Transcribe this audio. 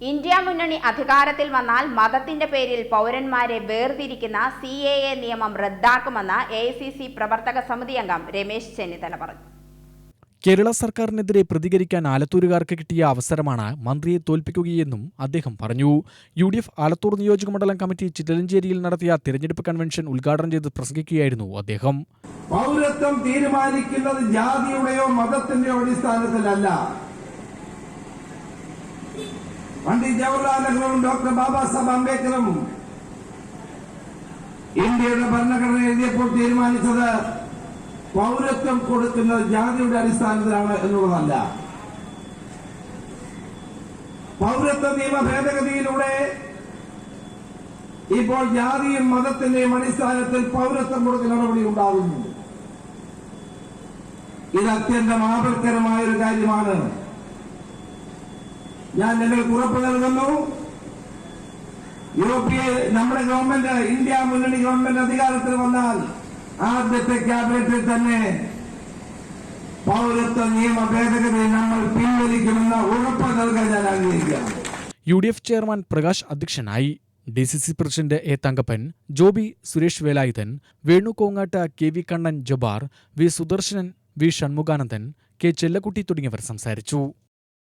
India മുന്നണി അധികാരത്തിൽ വന്നാൽ മതത്തിന്റെ പേരിൽ പൗരന്മാരെ വേർതിരിക്കുന്ന സി എ എ നിയമം റദ്ദാക്കുമെന്ന് എ ഐ സി സി പ്രവർത്തക സമിതി അംഗം രമേശ് ചെന്നിത്തല പറഞ്ഞു. കേരള സർക്കാരിനെതിരെ പ്രതികരിക്കാൻ ആലത്തൂരുകാർക്ക് കിട്ടിയ അവസരമാണ് മന്ത്രിയെ തോൽപ്പിക്കുകയെന്നും അദ്ദേഹം പറഞ്ഞു. യു ഡി എഫ് ആലത്തൂർ നിയോജക മണ്ഡലം കമ്മിറ്റി ചിറ്റലഞ്ചേരിയിൽ നടത്തിയ തിരഞ്ഞെടുപ്പ് കൺവെൻഷൻ ഉദ്ഘാടനം ചെയ്ത് പ്രസംഗിക്കുകയായിരുന്നു അദ്ദേഹം. പൗരത്വം തീരുമാനിക്കുന്നത് ജാതിയുടെയോ മതത്തിന്റെയോ അടിസ്ഥാനത്തിലല്ല. പണ്ഡിറ്റ് ജവഹർലാൽ നെഹ്റുവും ഡോക്ടർ ബാബാ സാഹബ് അംബേദ്കറും ഇന്ത്യയുടെ ഭരണഘടന എഴുതിയപ്പോൾ തീരുമാനിച്ചത് പൗരത്വം കൊടുക്കുന്നത് ജാതിയുടെ അടിസ്ഥാനത്തിലാണ് എന്നുള്ളതല്ല. പൗരത്വ നിയമ ഭേദഗതിയിലൂടെ ഇപ്പോൾ ജാതിയും മതത്തിന്റെയും അടിസ്ഥാനത്തിൽ പൗരത്വം കൊടുക്കുന്ന നടപടി ഉണ്ടാകുന്നുണ്ട്. ഇത് അത്യന്തം ആപൽക്കരമായ ഒരു കാര്യമാണ്. ഞാൻ നിങ്ങൾക്ക് ഉറപ്പ് നൽകുന്നു. യൂറോപ്യ നമ്മുടെ ഗവൺമെന്റ് ഇന്ത്യ മുന്നണി ഗവൺമെന്റ് അധികാരത്തിൽ വന്നാൽ ആദ്യത്തെ ക്യാബിനറ്റിൽ തന്നെ പൗരത്വ നിയമ ഭേദഗതി നമ്മൾ പിൻവലിക്കുമെന്ന ഉറപ്പ് നൽകാൻ ഞാൻ ആഗ്രഹിക്കുകയാണ്. U D F chairman Prakash അധ്യക്ഷനായി D C C president A Thankappan Joby Suresh Velayudhan Venu Kongad K V Kannan Jabbar V Sudarshanan V Shanmukhanandan K Chellakutty തുടങ്ങിയവർ സംസാരിച്ചു.